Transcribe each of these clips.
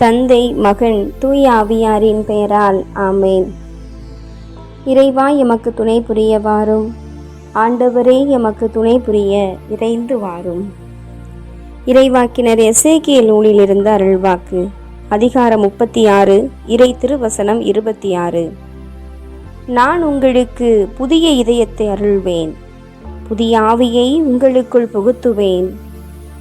தந்தை மகன் தூய ஆவியாரின் பெயரால் ஆமேன். இறைவா எமக்கு துணை புரிய வாரும். ஆண்டவரே எமக்கு துணை புரிய இறைந்து வாரும். இறைவாக்கினர் எசேக்கியல் நூலிலிருந்து அருள்வாக்கு. அதிகாரம் முப்பத்தி ஆறு இறை திருவசனம் இருபத்தி ஆறு நான் உங்களுக்கு புதிய இதயத்தை அருள்வேன். புதிய ஆவியை உங்களுக்குள் புகுத்துவேன்.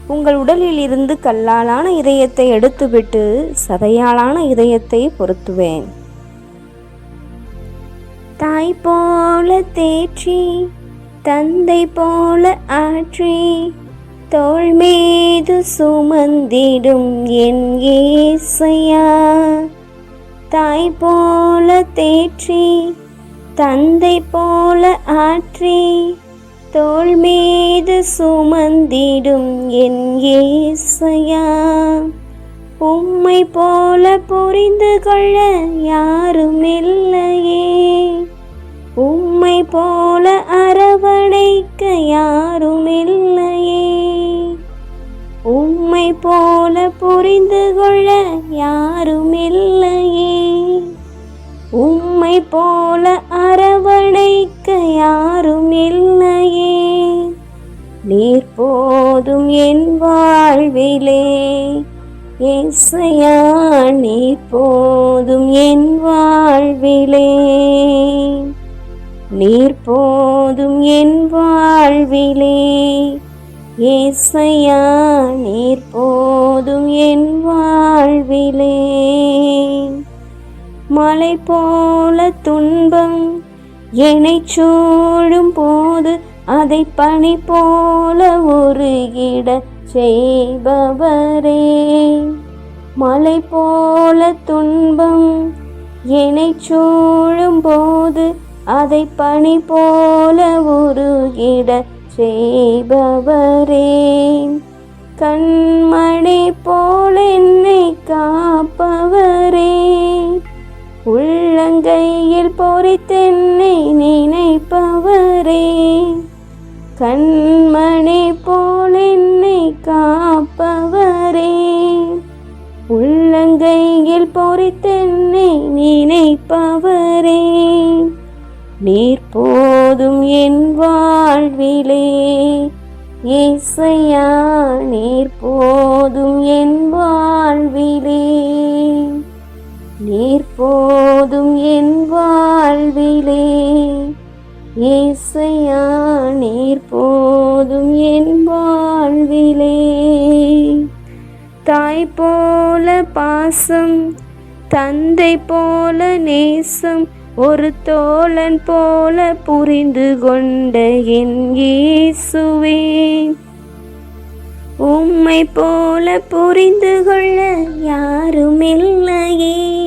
உங்கள் உடலில் இருந்து கல்லாலான இதயத்தை எடுத்துவிட்டு சதையாலான இதயத்தை பொருத்துவேன். தாய் போல தேற்றி தந்தை போல ஆற்றி தோள் மீது சுமந்திடும் என் ஏசையா. தாய் போல தேற்றி தந்தை போல ஆற்றி தோல் மீது சுமந்திடும் என் ஏசையா. உம்மை போல புரிந்து கொள்ள யாரும் இல்லையே. உம்மை போல அரவணைக்க யாரும் இல்லையே. உம்மை போல புரிந்து கொள்ள யாரும் இல்லையே. உம்மை போல யாரும் இல்லையே. நீர் போதும் என் வாழ்விலே. இசையா நீர் போதும் என் வாழ்விலே. நீர் போதும் என் வாழ்விலே. இசையா நீர் போதும் என் வாழ்விலே. மலை போல துன்பம் என்னை சூழும் போது அதை பணி போல உருகிட செய்பவரே. மலை போல துன்பம் என்னை சூழும் போது அதை பணி போல உருகிட செய்பவரே. கண்மணி போல் என்னை காப்பவரே. உள்ளங்கையில் பொறித்தென்னை நினைப்பவரே. கண்மணி போல் என்னை காப்பவரே. உள்ளங்கையில் பொறித்தென்னை நினைப்பவரே. நீர் போதும் என் வாழ்விலே. இசையா நீர் போதும் என் வாழ்விலே. நீர் போதும் என் வாழ்விலே. ஏசையா நீர் போதும் என் வாழ்விலே. தாய் போல பாசம் தந்தை போல நேசம் ஒரு தோழன் போல புரிந்து கொண்ட என் இயேசுவே. உம்மை போல புரிந்து கொள்ள யாரும் இல்லையே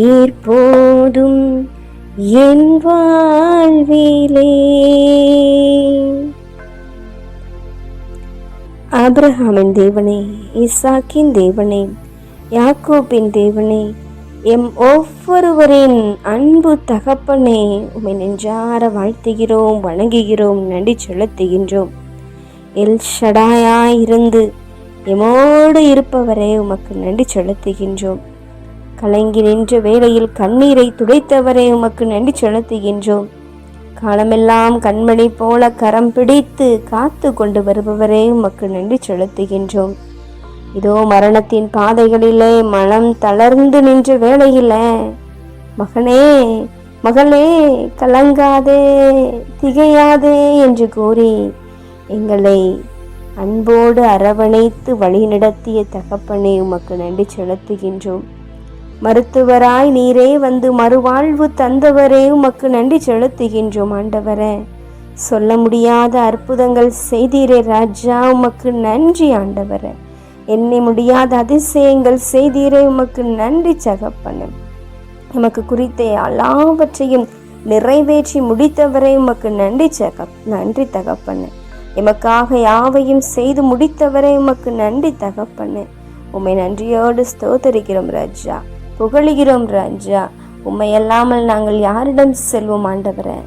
நீர் போதும் என் வாழ்விலே. ஆப்ரஹாமின் தேவனே இசாக்கின் தேவனே யாக்கோப்பின் தேவனே எம் ஒவ்வொருவரின் அன்பு தகப்பனே உமை நெஞ்சார வாழ்த்துகிறோம் வணங்குகிறோம் நன்றி செலுத்துகின்றோம். எல் ஷடாயாய் இருந்து எமோடு இருப்பவரே உமக்கு நன்றி செலுத்துகின்றோம். கலங்கி நின்ற வேளையில் கண்ணீரை துடைத்தவரே உமக்கு நன்றி செலுத்துகின்றோம். காலமெல்லாம் கண்மணி போல கரம் பிடித்து காத்து கொண்டு வருபவரே உமக்கு நன்றி செலுத்துகின்றோம். இதோ மரணத்தின் பாதைகளிலே மனம் தளர்ந்து நின்ற வேளையில மகனே மகளே கலங்காதே திகையாதே என்று கூறி எங்களை அன்போடு அரவணைத்து வழிநடத்திய தகப்பனே உமக்கு நன்றி செலுத்துகின்றோம். மருத்துவராய் நீரே வந்து மறுவாழ்வு தந்தவரே உமக்கு நன்றி செலுத்துகின்றோம் ஆண்டவரே. சொல்ல முடியாத அற்புதங்கள் செய்தீரே ராஜா உமக்கு நன்றி ஆண்டவரே. என்னை முடியாத அதிசயங்கள் செய்தீரே உமக்கு நன்றி தகப்பனே நமக்கு குறித்த எல்லாவற்றையும் நிறைவேற்றி முடித்தவரை உமக்கு நன்றி சக நன்றி தகப்பண்ணு எமக்காக யாவையும் செய்து முடித்தவரை உமக்கு நன்றி தகப்பண்ணு உம்மை நன்றியோடு ஸ்தோத்தரிக்கிறோம் ராஜா. புகழுகிறோம் ராஜா. உம்மையல்லாமல் நாங்கள் யாரிடம் செல்வோம் ஆண்டவரே?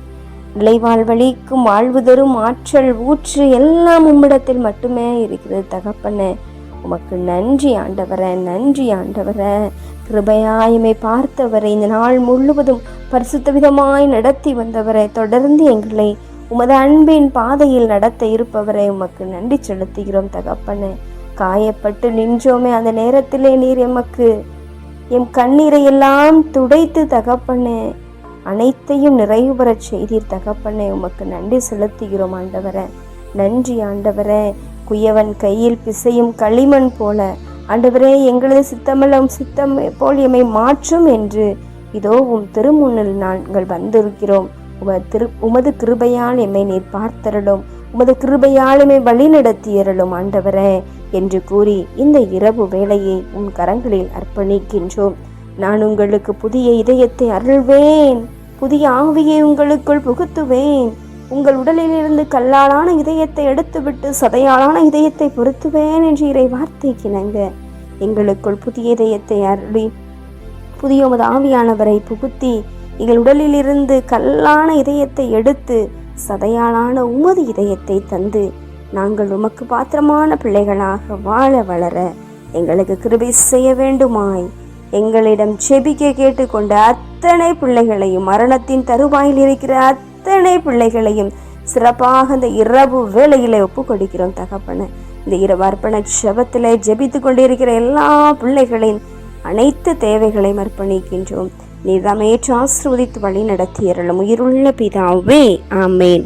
நிலைவாழ்வழிக்கும் வாழ்வு தரும் ஆற்றல் ஊற்று எல்லாம் உம்மிடத்தில் மட்டுமே இருக்கிறது தகப்பனே. உமக்கு நன்றி ஆண்டவரே நன்றி ஆண்டவரே. கிருபையாய்மை பார்த்தவரை இந்த நாள் முழுவதும் பரிசுத்த விதமாய் நடத்தி வந்தவரை. தொடர்ந்து எங்களை உமது அன்பின் பாதையில் நடத்த இருப்பவரை. உமக்கு நன்றி செலுத்துகிறோம் தகப்பனே. காயப்பட்டு நின்றோமே அந்த நேரத்திலே நீர் எமக்கு. எம் கண்ணீரை எல்லாம் துடைத்து தகப்பனே அனைத்தையும் நிறைவு பெறச் செய்தீர் தகப்பனே. உமக்கு நன்றி செலுத்துகிறோம் ஆண்டவரே. நன்றி ஆண்டவரே. குயவன் கையில் பிசையும் களிமண் போல ஆண்டவரே எங்களது சித்தமல்லம் சித்தம் போல் எம்மை மாற்றும் என்று இதோ உம் திருமுன்னில் நாங்கள் வந்திருக்கிறோம். உமது திரு உமது கிருபையால் எம்மை நீர் பார்த்தருளும். உமது கிருபையால் எம்மை வழி நடத்தியறலும் ஆண்டவரே. என்று கூறி இந்த இரவு வேலையை உன் கரங்களில் அர்ப்பணிக்கின்றோம். நான் உங்களுக்கு புதிய இதயத்தை அருள்வேன். புதிய ஆவியை உங்களுக்குள் புகுத்துவேன். உங்கள் உடலிலிருந்து கல்லாலான இதயத்தை எடுத்துவிட்டு சதையாலான இதயத்தை பொருத்துவேன் என்று இறை வார்த்தைக்கிணங்க எங்களுக்குள் புதிய இதயத்தை அருளி புதிய உமது ஆவியானவரை புகுத்தி எங்கள் உடலிலிருந்து கல்லான இதயத்தை எடுத்து சதையாலான உமது இதயத்தை தந்து நாங்கள் உமக்கு பாத்திரமான பிள்ளைகளாக வாழ வளர எங்களுக்கு கிருபை செய்ய வேண்டுமாய். எங்களிடம் செபிக்க கேட்டுக்கொண்ட அத்தனை பிள்ளைகளையும் மரணத்தின் தருவாயில் இருக்கிற அத்தனை பிள்ளைகளையும் சிறப்பாக இந்த இரவு வேளையிலே ஒப்பு கொடுக்கிறோம் தகப்பன. இந்த இரவு அர்ப்பண ஜெபத்திலே ஜெபித்து கொண்டிருக்கிற எல்லா பிள்ளைகளின் அனைத்து தேவைகளையும் அர்ப்பணிக்கின்றோம். நீதாமே ஏற்று ஆசிர்வதித்து வழி நடத்தியறலும் உயிருள்ள பிதாவே ஆமேன்.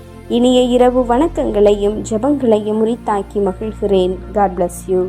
இனிய இரவு வணக்கங்களையும் ஜெபங்களையும் முறித்தாக்கி மகிழ்கிறேன். God bless you